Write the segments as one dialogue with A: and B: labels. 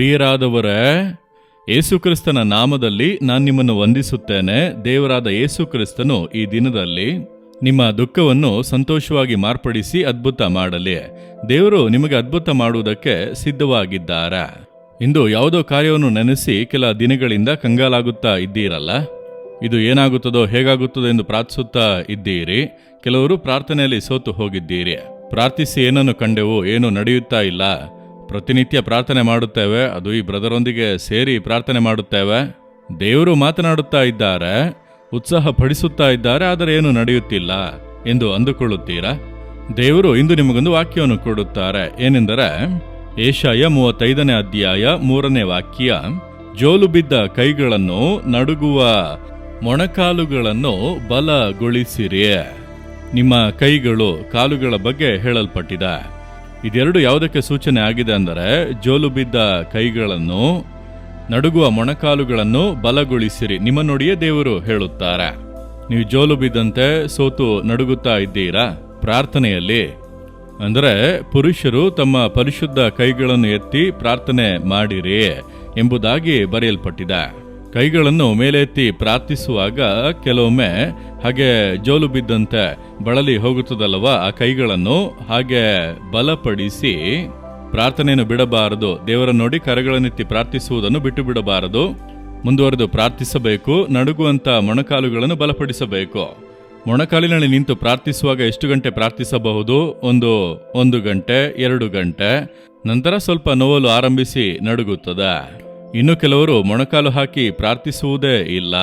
A: ಪ್ರಿಯರಾದವರೇ, ಯೇಸುಕ್ರಿಸ್ತನ ನಾಮದಲ್ಲಿ ನಾನು ನಿಮ್ಮನ್ನು ವಂದಿಸುತ್ತೇನೆ. ದೇವರಾದ ಯೇಸುಕ್ರಿಸ್ತನು ಈ ದಿನದಲ್ಲಿ ನಿಮ್ಮ ದುಃಖವನ್ನು ಸಂತೋಷವಾಗಿ ಮಾರ್ಪಡಿಸಿ ಅದ್ಭುತ ಮಾಡಲಿ. ದೇವರು ನಿಮಗೆ ಅದ್ಭುತ ಮಾಡುವುದಕ್ಕೆ ಸಿದ್ಧವಾಗಿದ್ದಾರೆ. ಇಂದು ಯಾವುದೋ ಕಾರ್ಯವನ್ನು ನೆನೆಸಿ ಕೆಲ ದಿನಗಳಿಂದ ಕಂಗಾಲಾಗುತ್ತಾ ಇದ್ದೀರಲ್ಲ? ಇದು ಏನಾಗುತ್ತದೋ, ಹೇಗಾಗುತ್ತದೋ ಎಂದು ಪ್ರಾರ್ಥಿಸುತ್ತಾ ಇದ್ದೀರಿ. ಕೆಲವರು ಪ್ರಾರ್ಥನೆಯಲ್ಲಿ ಸೋತು ಹೋಗಿದ್ದೀರಿ. ಪ್ರಾರ್ಥಿಸಿ ಏನನ್ನು ಕಂಡೆವು, ಏನು ನಡೆಯುತ್ತಾ ಇಲ್ಲ. ಪ್ರತಿನಿತ್ಯ ಪ್ರಾರ್ಥನೆ ಮಾಡುತ್ತೇವೆ. ಅದು ಈ ಬ್ರದರೊಂದಿಗೆ ಸೇರಿ ಪ್ರಾರ್ಥನೆ ಮಾಡುತ್ತೇವೆ. ದೇವರು ಮಾತನಾಡುತ್ತಾ ಇದ್ದಾರೆ ಉತ್ಸಾಹ ಪಡಿಸುತ್ತಾ ಇದ್ದಾರೆ, ಆದರೆ ಏನು ನಡೆಯುತ್ತಿಲ್ಲ ಎಂದು ಅಂದುಕೊಳ್ಳುತ್ತೀರಾ? ದೇವರು ಇಂದು ನಿಮಗೊಂದು ವಾಕ್ಯವನ್ನು ಕೊಡುತ್ತಾರೆ. ಏನೆಂದರೆ, ಏಷಾಯ ಮೂವತ್ತೈದನೇ ಅಧ್ಯಾಯ ಮೂರನೇ ವಾಕ್ಯ, ಜೋಲು ಬಿದ್ದ ಕೈಗಳನ್ನು ನಡುಗುವ ಮೊಣಕಾಲುಗಳನ್ನು ಬಲಗೊಳಿಸಿರಿ. ನಿಮ್ಮ ಕೈಗಳು ಕಾಲುಗಳ ಬಗ್ಗೆ ಹೇಳಲ್ಪಟ್ಟಿದೆ. ಇದೆರಡು ಯಾವುದಕ್ಕೆ ಸೂಚನೆ ಆಗಿದೆ ಅಂದರೆ ಜೋಲು ಬಿದ್ದ ಕೈಗಳನ್ನು, ನಡುಗುವ ಮೊಣಕಾಲುಗಳನ್ನು ಬಲಗೊಳಿಸಿರಿ. ನಿಮ್ಮ ನೋಡಿಯೇ ದೇವರು ಹೇಳುತ್ತಾರೆ. ನೀವು ಜೋಲು ಬಿದ್ದಂತೆ ಸೋತು ನಡುಗುತ್ತಾ ಇದ್ದೀರಾ? ಪ್ರಾರ್ಥನೆಯಲ್ಲಿ. ಅಂದರೆ ಪುರುಷರು ತಮ್ಮ ಪರಿಶುದ್ಧ ಕೈಗಳನ್ನು ಎತ್ತಿ ಪ್ರಾರ್ಥನೆ ಮಾಡಿರಿ ಎಂಬುದಾಗಿ ಬರೆಯಲ್ಪಟ್ಟಿದೆ. ಕೈಗಳನ್ನು ಮೇಲೆತ್ತಿ ಪ್ರಾರ್ಥಿಸುವಾಗ ಕೆಲವೊಮ್ಮೆ ಹಾಗೆ ಜೋಲು ಬಿದ್ದಂತೆ ಬಳಲಿ ಹೋಗುತ್ತದಲ್ಲವ, ಆ ಕೈಗಳನ್ನು ಹಾಗೆ ಬಲಪಡಿಸಿ ಪ್ರಾರ್ಥನೆಯನ್ನು ಬಿಡಬಾರದು. ದೇವರ ನೋಡಿ ಕರಗಳನ್ನೆತ್ತಿ ಪ್ರಾರ್ಥಿಸುವುದನ್ನು ಬಿಟ್ಟು ಬಿಡಬಾರದು. ಮುಂದುವರೆದು ಪ್ರಾರ್ಥಿಸಬೇಕು ನಡುಗುವಂಥ ಮೊಣಕಾಲುಗಳನ್ನು ಬಲಪಡಿಸಬೇಕು. ಮೊಣಕಾಲಿನಲ್ಲಿ ನಿಂತು ಪ್ರಾರ್ಥಿಸುವಾಗ ಎಷ್ಟು ಗಂಟೆ ಪ್ರಾರ್ಥಿಸಬಹುದು? ಒಂದು ಒಂದು ಗಂಟೆ, ಎರಡು ಗಂಟೆ, ನಂತರ ಸ್ವಲ್ಪ ನೋವಲು ಆರಂಭಿಸಿ ನಡುಗುತ್ತದೆ. ಇನ್ನು ಕೆಲವರು ಮೊಣಕಾಲು ಹಾಕಿ ಪ್ರಾರ್ಥಿಸುವುದೇ ಇಲ್ಲ.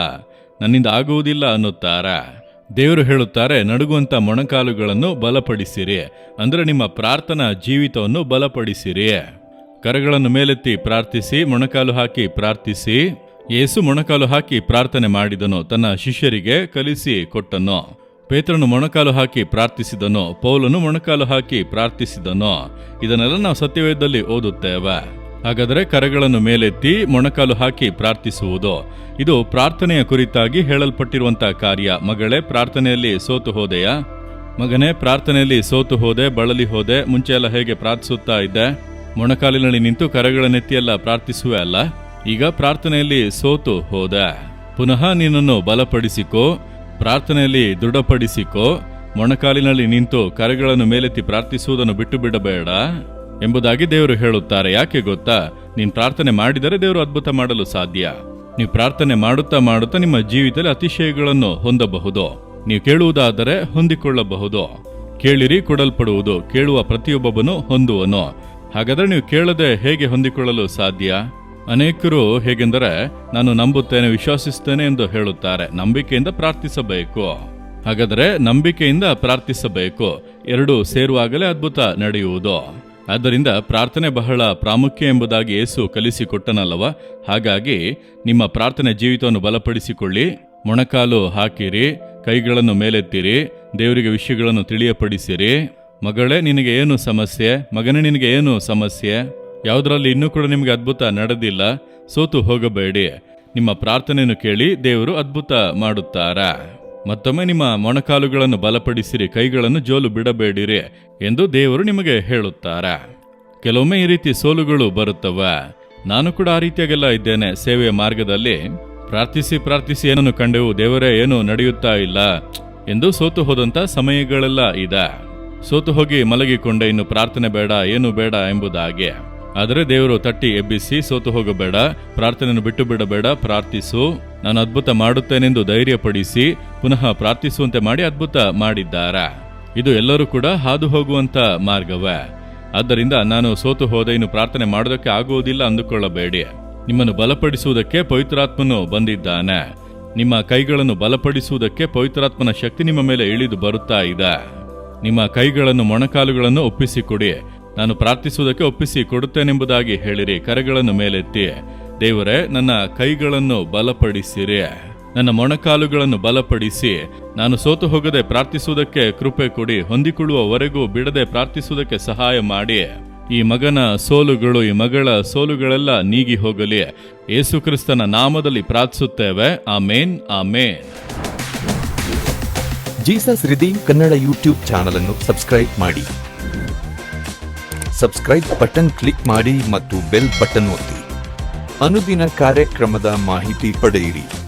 A: ನನ್ನಿಂದ ಆಗುವುದಿಲ್ಲ ಅನ್ನುತ್ತಾರಾ? ದೇವರು ಹೇಳುತ್ತಾರೆ, ನಡುಗುವಂಥ ಮೊಣಕಾಲುಗಳನ್ನು ಬಲಪಡಿಸಿರಿ. ಅಂದರೆ ನಿಮ್ಮ ಪ್ರಾರ್ಥನಾ ಜೀವಿತವನ್ನು ಬಲಪಡಿಸಿರಿ. ಕರಗಳನ್ನು ಮೇಲೆತ್ತಿ ಪ್ರಾರ್ಥಿಸಿ, ಮೊಣಕಾಲು ಹಾಕಿ ಪ್ರಾರ್ಥಿಸಿ. ಯೇಸು ಮೊಣಕಾಲು ಹಾಕಿ ಪ್ರಾರ್ಥನೆ ಮಾಡಿದನು, ತನ್ನ ಶಿಷ್ಯರಿಗೆ ಕಲಿಸಿ ಕೊಟ್ಟನು. ಪೇತ್ರನು ಮೊಣಕಾಲು ಹಾಕಿ ಪ್ರಾರ್ಥಿಸಿದನು, ಪೌಲನು ಮೊಣಕಾಲು ಹಾಕಿ ಪ್ರಾರ್ಥಿಸಿದನು. ಇದನ್ನೆಲ್ಲ ನಾವು ಸತ್ಯವೇದದಲ್ಲಿ ಓದುತ್ತೇವೆ. ಹಾಗಾದರೆ ಕರಗಳನ್ನು ಮೇಲೆತ್ತಿ ಮೊಣಕಾಲು ಹಾಕಿ ಪ್ರಾರ್ಥಿಸುವುದು. ಇದು ಪ್ರಾರ್ಥನೆಯ ಕುರಿತಾಗಿ ಹೇಳಲ್ಪಟ್ಟಿರುವಂತಹ ಕಾರ್ಯ. ಮಗಳೇ, ಪ್ರಾರ್ಥನೆಯಲ್ಲಿ ಸೋತು ಹೋದೆಯಾ? ಮಗನೇ, ಪ್ರಾರ್ಥನೆಯಲ್ಲಿ ಸೋತು ಹೋದೆ, ಬಳಲಿ ಹೋದೆ, ಮುಂಚೆ ಎಲ್ಲ ಹೇಗೆ ಪ್ರಾರ್ಥಿಸುತ್ತಾ ಇದ್ದೆ? ಮೊಣಕಾಲಿನಲ್ಲಿ ನಿಂತು ಕರಗಳನ್ನೆತ್ತಿ ಎಲ್ಲ ಪ್ರಾರ್ಥಿಸುವೆ ಅಲ್ಲ? ಈಗ ಪ್ರಾರ್ಥನೆಯಲ್ಲಿ ಸೋತು ಹೋದೆ. ಪುನಃ ನಿನ್ನನ್ನು ಬಲಪಡಿಸಿಕೋ, ಪ್ರಾರ್ಥನೆಯಲ್ಲಿ ದೃಢಪಡಿಸಿಕೋ, ಮೊಣಕಾಲಿನಲ್ಲಿ ನಿಂತು ಕರೆಗಳನ್ನು ಮೇಲೆತ್ತಿ ಪ್ರಾರ್ಥಿಸುವುದನ್ನು ಬಿಟ್ಟು ಬಿಡಬೇಡ. ಎಂಬುದಾಗಿ ದೇವರು ಹೇಳುತ್ತಾರೆ. ಯಾಕೆ ಗೊತ್ತಾ? ನೀನು ಪ್ರಾರ್ಥನೆ ಮಾಡಿದರೆ ದೇವರು ಅದ್ಭುತ ಮಾಡಲು ಸಾಧ್ಯ. ನೀವು ಪ್ರಾರ್ಥನೆ ಮಾಡುತ್ತಾ ಮಾಡುತ್ತಾ ನಿಮ್ಮ ಜೀವಿತದಲ್ಲಿ ಅತಿಶಯಗಳನ್ನು ಹೊಂದಬಹುದು. ನೀವು ಕೇಳುವುದಾದರೆ ಹೊಂದಿಕೊಳ್ಳಬಹುದು. ಕೇಳಿರಿ, ಕೊಡಲ್ಪಡುವುದು, ಕೇಳುವ ಪ್ರತಿಯೊಬ್ಬನು ಹೊಂದುವನು. ಹಾಗಾದರೆ ನೀವು ಕೇಳದೆ ಹೇಗೆ ಹೊಂದಿಕೊಳ್ಳಲು ಸಾಧ್ಯ? ಅನೇಕರು ಹೇಗೆಂದರೆ, ನಾನು ನಂಬುತ್ತೇನೆ ವಿಶ್ವಾಸಿಸ್ತೇನೆ ಎಂದು ಹೇಳುತ್ತಾರೆ. ನಂಬಿಕೆಯಿಂದ ಪ್ರಾರ್ಥಿಸಬೇಕು. ಹಾಗಾದರೆ ನಂಬಿಕೆಯಿಂದ ಪ್ರಾರ್ಥಿಸಬೇಕು. ಎರಡು ಸೇರುವಾಗಲೇ ಅದ್ಭುತ ನಡೆಯುವುದು. ಆದ್ದರಿಂದ ಪ್ರಾರ್ಥನೆ ಬಹಳ ಪ್ರಾಮುಖ್ಯ ಎಂಬುದಾಗಿ ಯೇಸು ಕಲಿಸಿಕೊಟ್ಟನಲ್ಲವ? ಹಾಗಾಗಿ ನಿಮ್ಮ ಪ್ರಾರ್ಥನೆ ಜೀವಿತವನ್ನು ಬಲಪಡಿಸಿಕೊಳ್ಳಿ, ಮೊಣಕಾಲು ಹಾಕಿರಿ, ಕೈಗಳನ್ನು ಮೇಲೆತ್ತಿರಿ, ದೇವರಿಗೆ ವಿಷಯಗಳನ್ನು ತಿಳಿಯಪಡಿಸಿರಿ. ಮಗಳೇ, ನಿನಗೆ ಏನು ಸಮಸ್ಯೆ? ಮಗನೇ, ನಿನಗೆ ಏನು ಸಮಸ್ಯೆ? ಯಾವುದರಲ್ಲಿ ಇನ್ನೂ ಕೂಡ ನಿಮಗೆ ಅದ್ಭುತ ನಡೆದಿಲ್ಲ, ಸೋತು ಹೋಗಬೇಡಿ. ನಿಮ್ಮ ಪ್ರಾರ್ಥನೆಯನ್ನು ಕೇಳಿ ದೇವರು ಅದ್ಭುತ ಮಾಡುತ್ತಾರಾ. ಮತ್ತೊಮ್ಮೆ ನಿಮ್ಮ ಮೊಣಕಾಲುಗಳನ್ನು ಬಲಪಡಿಸಿರಿ, ಕೈಗಳನ್ನು ಜೋಲು ಬಿಡಬೇಡಿರಿ ಎಂದು ದೇವರು ನಿಮಗೆ ಹೇಳುತ್ತಾರೆ. ಕೆಲವೊಮ್ಮೆ ಈ ರೀತಿ ಸೋಲುಗಳು ಬರುತ್ತವೆ. ನಾನು ಕೂಡ ಆ ರೀತಿಯಾಗೆಲ್ಲ ಇದ್ದೇನೆ, ಸೇವೆಯ ಮಾರ್ಗದಲ್ಲಿ. ಪ್ರಾರ್ಥಿಸಿ ಪ್ರಾರ್ಥಿಸಿ, ಏನನ್ನು ಕಂಡೆವು, ದೇವರೇ, ಏನು ನಡೆಯುತ್ತಾ ಇಲ್ಲ ಎಂದು ಸೋತು ಹೋದಂತ ಸಮಯಗಳೆಲ್ಲ ಇದೆ. ಸೋತು ಹೋಗಿ ಮಲಗಿಕೊಂಡೆ, ಇನ್ನು ಪ್ರಾರ್ಥನೆ ಬೇಡ, ಏನು ಬೇಡ ಎಂಬುದಾಗಿ. ಆದರೆ ದೇವರು ತಟ್ಟಿ ಎಬ್ಬಿಸಿ ಸೋತು ಹೋಗಬೇಡ, ಪ್ರಾರ್ಥನೆಯನ್ನು ಬಿಟ್ಟು ಬಿಡಬೇಡ, ಪ್ರಾರ್ಥಿಸು. ನಾನು ಅದ್ಭುತ ಮಾಡುತ್ತೇನೆಂದು ಧೈರ್ಯಪಡಿಸಿ ಪುನಃ ಪ್ರಾರ್ಥಿಸುವಂತೆ ಮಾಡಿ ಅದ್ಭುತ ಮಾಡಿದ್ದಾರೆ? ಇದು ಎಲ್ಲರೂ ಕೂಡ ಹಾದು ಹೋಗುವಂತ ಮಾರ್ಗವೇ. ಆದ್ದರಿಂದ ನಾನು ಸೋತು ಹೋದ ಇನ್ನು ಪ್ರಾರ್ಥನೆ ಮಾಡೋದಕ್ಕೆ ಆಗುವುದಿಲ್ಲ ಅಂದುಕೊಳ್ಳಬೇಡಿ. ನಿಮ್ಮನ್ನು ಬಲಪಡಿಸುವುದಕ್ಕೆ ಪವಿತ್ರಾತ್ಮನು ಬಂದಿದ್ದಾನೆ. ನಿಮ್ಮ ಕೈಗಳನ್ನು ಬಲಪಡಿಸುವುದಕ್ಕೆ ಪವಿತ್ರಾತ್ಮನ ಶಕ್ತಿ ನಿಮ್ಮ ಮೇಲೆ ಇಳಿದು ಬರುತ್ತಾ ಇದೆ. ನಿಮ್ಮ ಕೈಗಳನ್ನು ಮೊಣಕಾಲುಗಳನ್ನು ಒಪ್ಪಿಸಿ ಕೊಡಿ ನಾನು ಪ್ರಾರ್ಥಿಸುವುದಕ್ಕೆ ಒಪ್ಪಿಸಿ ಕೊಡುತ್ತೇನೆಂಬುದಾಗಿ ಹೇಳಿರಿ. ಕರೆಗಳನ್ನು ಮೇಲೆತ್ತಿ. ದೇವರೇ, ನನ್ನ ಕೈಗಳನ್ನು ಬಲಪಡಿಸಿರಿ. ನನ್ನ ಮೊಣಕಾಲುಗಳನ್ನು ಬಲಪಡಿಸಿ. ನಾನು ಸೋತು ಹೋಗದೆ ಪ್ರಾರ್ಥಿಸುವುದಕ್ಕೆ ಕೃಪೆ ಕೊಡಿ. ಹೊಂದಿಕೊಳ್ಳುವವರೆಗೂ ಬಿಡದೆ ಪ್ರಾರ್ಥಿಸುವುದಕ್ಕೆ ಸಹಾಯ ಮಾಡಿ. ಈ ಮಗನ ಸೋಲುಗಳು, ಈ ಮಗಳ ಸೋಲುಗಳೆಲ್ಲ ನೀಗಿ ಹೋಗಲಿ. ಯೇಸುಕ್ರಿಸ್ತನ ನಾಮದಲ್ಲಿ ಪ್ರಾರ್ಥಿಸುತ್ತೇವೆ. Amen amen.
B: Jesus redeem Kannada YouTube channel ಅನ್ನು ಸಬ್ಸ್ಕ್ರೈಬ್ ಮಾಡಿ. ಸಬ್ಸ್ಕ್ರೈಬ್ ಬಟನ್ ಕ್ಲಿಕ್ ಮಾಡಿ ಮತ್ತು ಬೆಲ್ ಬಟನ್ ಒತ್ತಿ. ಅನುದಿನ ಕಾರ್ಯಕ್ರಮದ ಮಾಹಿತಿ ಪಡೆಯಿರಿ.